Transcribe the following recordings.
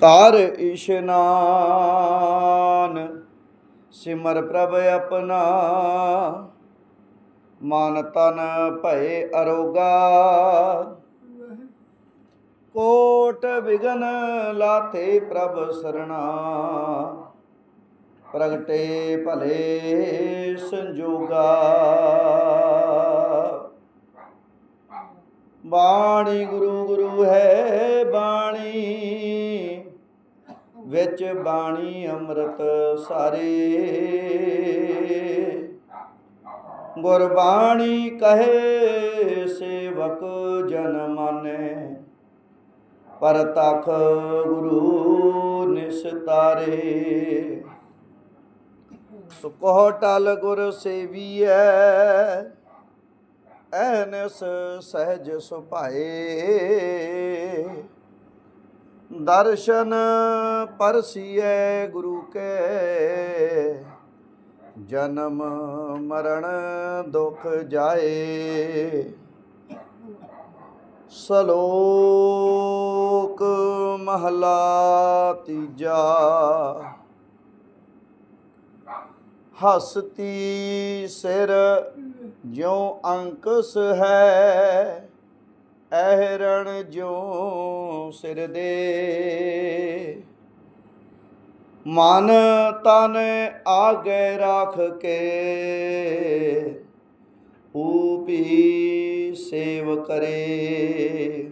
ਕਰ ਇਸ਼ਨਾਨ, ਸਿਮਰ ਪ੍ਰਭ ਆਪਣਾ। ਮਨ ਤਨ ਭਏ ਅਰੋਗਾ। ਕੋਟ ਵਿਗਨ ਲਾਥੇ ਪ੍ਰਭ ਸਰਣਾ। ਪ੍ਰਗਟੇ ਭਲੇ ਸੰਜੋਗਾ। ਬਾਣੀ ਗੁਰੂ ਗੁਰੂ ਹੈ ਬਾਣੀ। ਵਿੱਚ ਬਾਣੀ ਅੰਮ੍ਰਿਤ ਸਾਰੇ। ਗੁਰਬਾਣੀ ਕਹੇ, ਸੇਵਕ ਜਨ ਮਾਨੈ। ਪਰ ਤਖ ਗੁਰੂ ਨਿਸਤਾਰੇ ਸੁਕੋ ਟਲ ਗੁਰ ਸੇਵੀਐ, ਐਨਸ ਸਹਿਜ ਸੁਭਾਏ। ਦਰਸ਼ਨ ਪਰਸੀਐ ਗੁਰੂ ਕੇ। ਜਨਮ ਮਰਨ ਦੁਖ ਜਾਏ। ਸਲੋਕ ਮਹਲਾ ਤੀਜਾ। ਹਸਤੀ ਸਿਰ ਜਿਉ ਅੰਕਸ ਹੈ। ਐਹਰਣ ਜਿਉ ਸਿਰ ਦੇ। ਮਨ ਤਨ ਆਗੇ ਰੱਖ ਕੇ ਊਪੀ ਸੇਵ ਕਰੇ।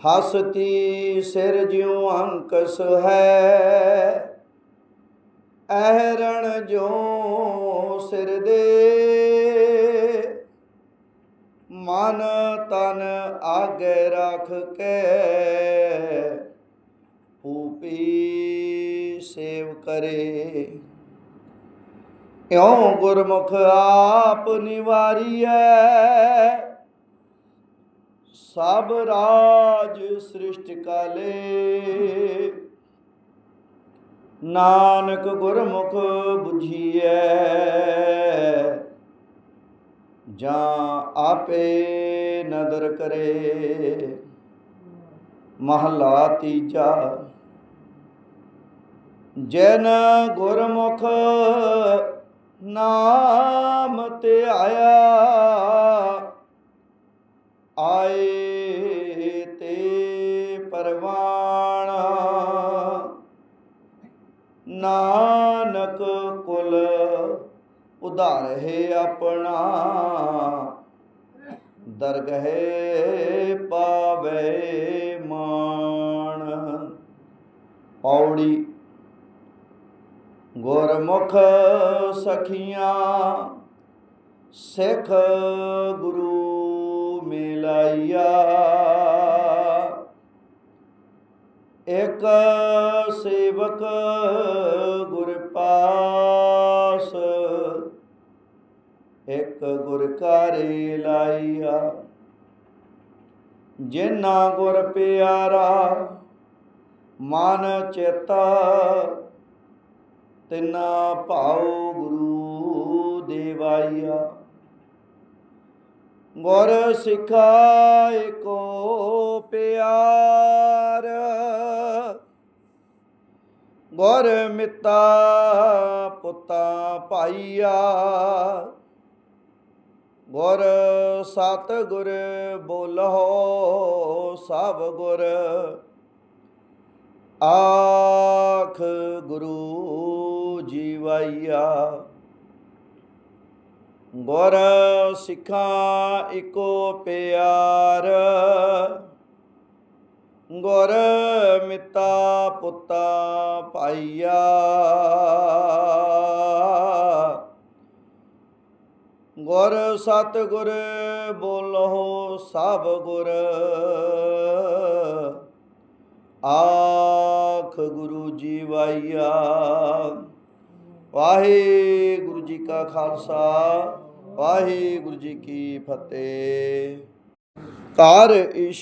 ਹਸਤੀ ਸਿਰ ਜਿਉ ਅੰਕਸ ਹੈ ਐਹਰਣ ਜੋ ਸਿਰ ਦੇ। ਮਨ ਤਨ ਆਗੇ ਰੱਖ ਕੇ ਊਪੀ ਸੇਵ ਕਰੇ। ਇਉ ਗੁਰਮੁਖ ਆਪ ਨਿਵਾਰੀਐ, ਸਭ ਰਾਜ ਸ੍ਰਿਸ਼ਟ ਕਾਲੇ। ਨਾਨਕ ਗੁਰਮੁਖ 부ਝੀਐ ਜਾਂ ਆਪੇ ਨਦਰ ਕਰੇ। ਮਹਲਾ ਤੀਜਾ, ਜਨ ਗੁਰਮੁਖ ਨਾਮ ਤੇ ਆਇਆ, ਆਏ ਤੇ ਪਰਵਾਣ। ਨਾਨਕ ਕੁਲ ਉਧਾਰ ਹੈ ਆਪਣਾ। ਦਰਗਹਿ ਪਾਵੇ ਮਾਣ। ਪੌੜੀ ਗੁਰਮੁਖ ਸਖੀਆਂ, ਸਿੱਖ ਗੁਰੂ ਮਿਲਾਈਆ ਇੱਕ ਸੇਵਕ ਗੁਰ ਪਾਸ ਇੱਕ ਗੁਰ ਕਾਰੇ ਲਾਈਆ ਜਿਨਾ ਗੁਰ ਪਿਆਰਾ ਮਨ ਚੇਤਾ, ਤਿਨਾ ਭਾਉ ਗੁਰੂ ਦੇਵਾਈਆ ਗੁਰ ਸਿਖਾਏ ਕੋ ਪਿਆਰ, ਗੁਰ ਮਿੱਤਾ ਪੁੱਤਾ ਭਾਈਆ। ਗੁਰ ਸਤ ਗੁਰ ਬੋਲੋ ਸਭ ਗੁਰ ਆਖ ਗੁਰੂ ਜੀਵਾਈਆ। ਗੁਰ ਸਿੱਖਾਂ ਇਕੋ ਪਿਆਰ, ਗੁਰ ਮਿੱਤਾ ਪੁੱਤਾ ਭਾਈਆ। ਗੁਰ ਸਤ ਗੁਰ ਬੋਲੋ ਸਭ ਗੁਰ। ਆਖ ਗੁਰੂ ਜੀ ਵਾਈਆ ਵਾਹਿਗੁਰੂ ਜੀ ਕਾ ਖਾਲਸਾ, ਵਾਹਿਗੁਰੂ ਜੀ ਕੀ ਫਤਿਹ। ਕਰ ਈਸ਼